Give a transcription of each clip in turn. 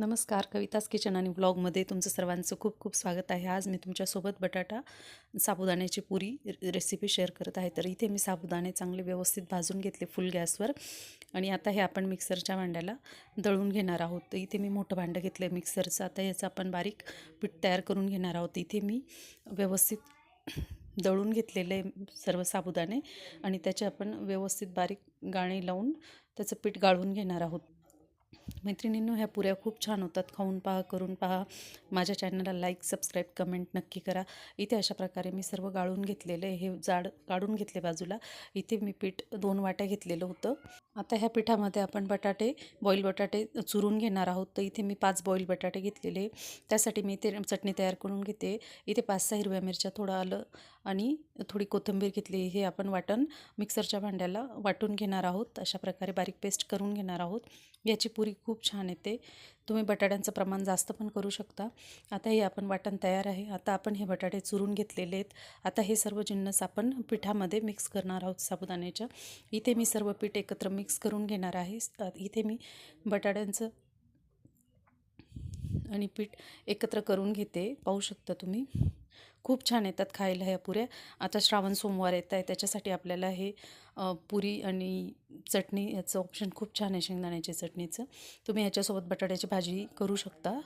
नमस्कार. कवितास किचन आणि ब्लॉगमध्ये तुमचं सर्वांचं खूप खूप स्वागत आहे. आज मी तुमच्यासोबत बटाटा साबुदाण्याची पुरी रे- रेसिपी शेअर करत आहे. तर इथे मी साबुदाणे चांगले व्यवस्थित भाजून घेतले फुल गॅसवर. आणि आता हे आपण मिक्सरच्या भांड्याला दळून घेणार आहोत. तर इथे मी मोठं भांडं घेतलं आहे मिक्सरचं आता याचं आपण बारीक पीठ तयार करून घेणार आहोत. इथे मी व्यवस्थित दळून घेतलेले सर्व साबुदाणे आणि त्याचे आपण व्यवस्थित बारीक गाणे लावून त्याचं पीठ गाळून घेणार आहोत. मैत्रिणींनो ह्या पुऱ्या खूप छान होतात. खाऊन पहा करून पहा. माझ्या चॅनलला लाईक सबस्क्राईब कमेंट नक्की करा. इथे अशा प्रकारे मी सर्व गाळून घेतलेलं आहे. हे जाड काढून घेतले बाजूला. इथे मी पीठ दोन वाट्या घेतलेलं होतं. आता ह्या पिठामध्ये आपण बटाटे बॉईल बटाटे चुरून घेणार आहोत. तर इथे मी पाच बॉईल बटाटे घेतलेले त्यासाठी मी इथे चटणी तयार करून घेते. इथे पाच सहा हिरव्या मिरच्या थोडं आलं आणि थोडी कोथिंबीर घेतली. हे आपण वाटण मिक्सरच्या भांड्याला वाटून घेणार आहोत. अशा प्रकारे बारीक पेस्ट करून घेणार आहोत. याची पुरी खूप छान येते तुम्ही बटाट्यांचं प्रमाण जास्त पण करू शकता. आता हे आपण वाटण तयार आहे. आता आपण हे बटाटे चुरून घेतलेले आहेत. आता हे सर्व जिन्नस आपण पिठामध्ये मिक्स करणार आहोत साबुदाण्याच्या. इथे मी सर्व पीठ एकत्र मिक्स करून घेणार आहे. इथे मी बटाट्यांचं आणि पीठ एकत्र करून घेते. पाहू शकता तुम्ही. खूप छान येतात खायला ह्या पुऱ्या. आता श्रावण सोमवार येत आहे. त्याच्यासाठी आपल्याला हे पुरी आणि चटणी याचं ऑप्शन खूप छान आहे शेंगदाण्याच्या चटणीचं. तुम्ही ह्याच्यासोबत बटाट्याची भाजी करू शकता.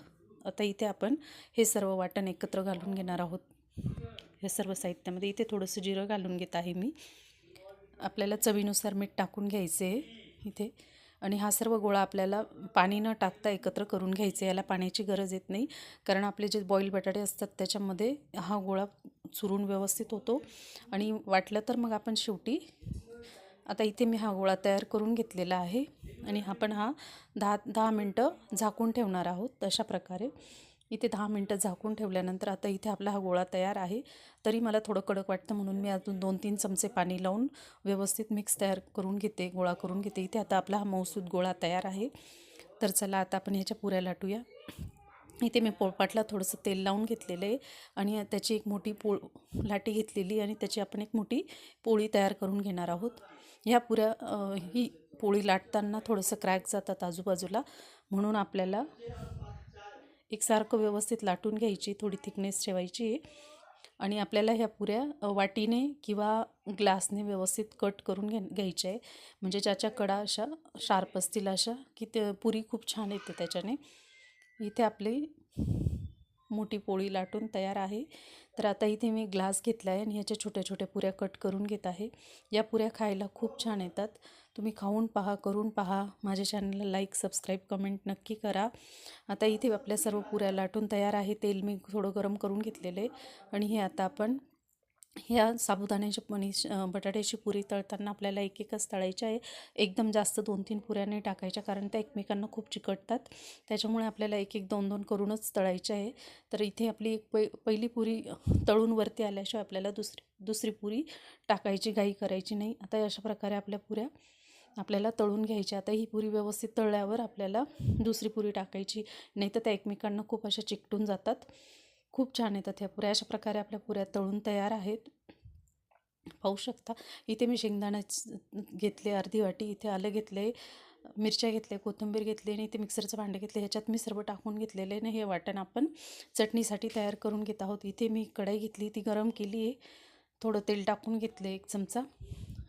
आता इथे आपण हे सर्व वाटण एकत्र घालून घेणार आहोत. ह्या सर्व साहित्यामध्ये इथे थोडंसं जिरं घालून घेत आहे मी. आपल्याला चवीनुसार मीठ टाकून घ्यायचे आहे इथे. आणि हा सर्व गोळा आपल्याला पाणी न टाकता एकत्र करून घ्यायचे याला पाण्याची गरज येत नाही. कारण आपले जे बॉईल बटाटे असतात त्याच्यामध्ये हा गोळा चुरून व्यवस्थित होतो. आणि वाटलं तर मग आपण शेवटी आता इथे मी हा गोळा तयार करून घेतलेला आहे आणि आपण हा दहा दहा मिनटं झाकून ठेवणार आहोत अशा प्रकारे. इथे दहा मिनटं झाकून ठेवल्यानंतर आता इथे आपला हा गोळा तयार आहे. तरी मला थोडं कडक वाटतं म्हणून मी अजून दोन तीन चमचे पाणी लावून व्यवस्थित मिक्स तयार करून घेते गोळा करून घेते. इथे आता आपला हा मौसूद गोळा तयार आहे. तर चला आता आपण ह्याच्या पुऱ्या लाटूया. इथे मी पोळपाटला थोडंसं तेल लावून घेतलेलं आहे आणि त्याची एक मोठी पोळ लाटी घेतलेली आणि त्याची आपण एक मोठी पोळी तयार करून घेणार आहोत. ह्या पुऱ्या ही पोळी लाटताना थोडंसं क्रॅक जातात आजूबाजूला. म्हणून आपल्याला एकसारखं व्यवस्थित लाटून घ्यायची थोडी थिकनेस ठेवायची. आहे आणि आपल्याला ह्या पुऱ्या वाटीने किंवा ग्लासने व्यवस्थित कट करून घे घ्यायच्या आहे. म्हणजे ज्याच्या कडा अशा शार्प असतील अशा की ते पुरी खूप छान येते त्याच्याने. इथे आपली मोठी पोळी लाटून तयार आहे. तर आता इथे मी ग्लास घेतला आहे आणि ह्याच्या छोट्या छोट्या पुऱ्या कट करून घेत आहे. या पुऱ्या खायला खूप छान येतात. तुम्ही खाऊन पहा करून पहा. माझ्या चॅनलला लाईक सबस्क्राईब कमेंट नक्की करा. आता इथे आपल्या सर्व पुऱ्या लाटून तयार आहे. तेल मी थोडं गरम करून घेतलेलं आहे. आणि हे आता आपण ह्या साबुदाण्याची पनीर बटाट्याची पुरी तळताना आपल्याला एक एकच तळायची आहे. एकदम जास्त दोन तीन पुऱ्या नाही टाकायच्या कारण त्या एकमेकांना खूप चिकटतात. त्याच्यामुळे आपल्याला एक एक दोन दोन करूनच तळायचे आहे. तर इथे आपली एक पै पहिली पुरी तळून वरती आल्याशिवाय आपल्याला दुसरी दुसरी पुरी टाकायची घाई करायची नाही. आता अशा प्रकारे आपल्या पुऱ्या आपल्याला तळून घ्यायची आता ही पुरी व्यवस्थित तळल्यावर आपल्याला दुसरी पुरी टाकायची. नाही तर त्या एकमेकांना खूप अशा चिकटून जातात. खूप छान येतात ह्या पुऱ्या. अशा प्रकारे आपल्या पुऱ्या तळून तयार आहेत. पाहू शकता. इथे मी शेंगदाण्याच घेतले अर्धी वाटी इथे आलं घेतले मिरच्या घेतल्या कोथिंबीर घेतली आणि इथे मिक्सरचं भांडं घेतले. ह्याच्यात मी सर्व टाकून घेतलेले आहे आणि हे वाटण आपण चटणीसाठी तयार करून घेत आहोत. इथे मी कढाई घेतली ती गरम केली आहे. थोडं तेल टाकून घेतलं एक चमचा.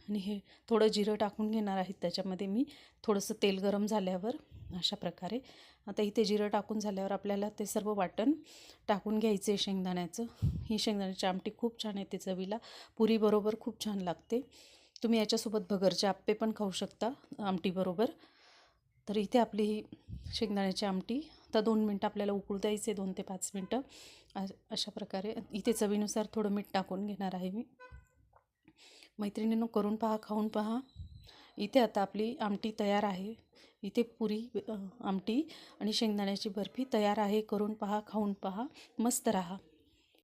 आणि हे थोडं जिरं टाकून घेणार आहेत त्याच्यामध्ये मी. थोडंसं तेल गरम झाल्यावर. अशा प्रकारे. आता इथे जिरं टाकून झाल्यावर आपल्याला ते सर्व वाटण टाकून घ्यायचं आहे शेंगदाण्याचं. ही शेंगदाण्याची आमटी खूप छान येते चवीला. पुरीबरोबर खूप छान लागते. तुम्ही याच्यासोबत भगरचे आप्पे पण खाऊ शकता आमटीबरोबर तर इथे आपली ही शेंगदाण्याची आमटी. आता दोन मिनटं आपल्याला उकळू द्यायचे दोन ते पाच मिनटं. अशा प्रकारे. इथे चवीनुसार थोडं मीठ टाकून घेणार आहे मी. मैत्रिणींनो करून पहा खाऊन पहा. इथे आता आपली आमटी तयार आहे. इथे पुरी आमटी आणि शेंगदाण्याची बर्फी तयार आहे. करून पहा खाऊन पहा. मस्त राहा.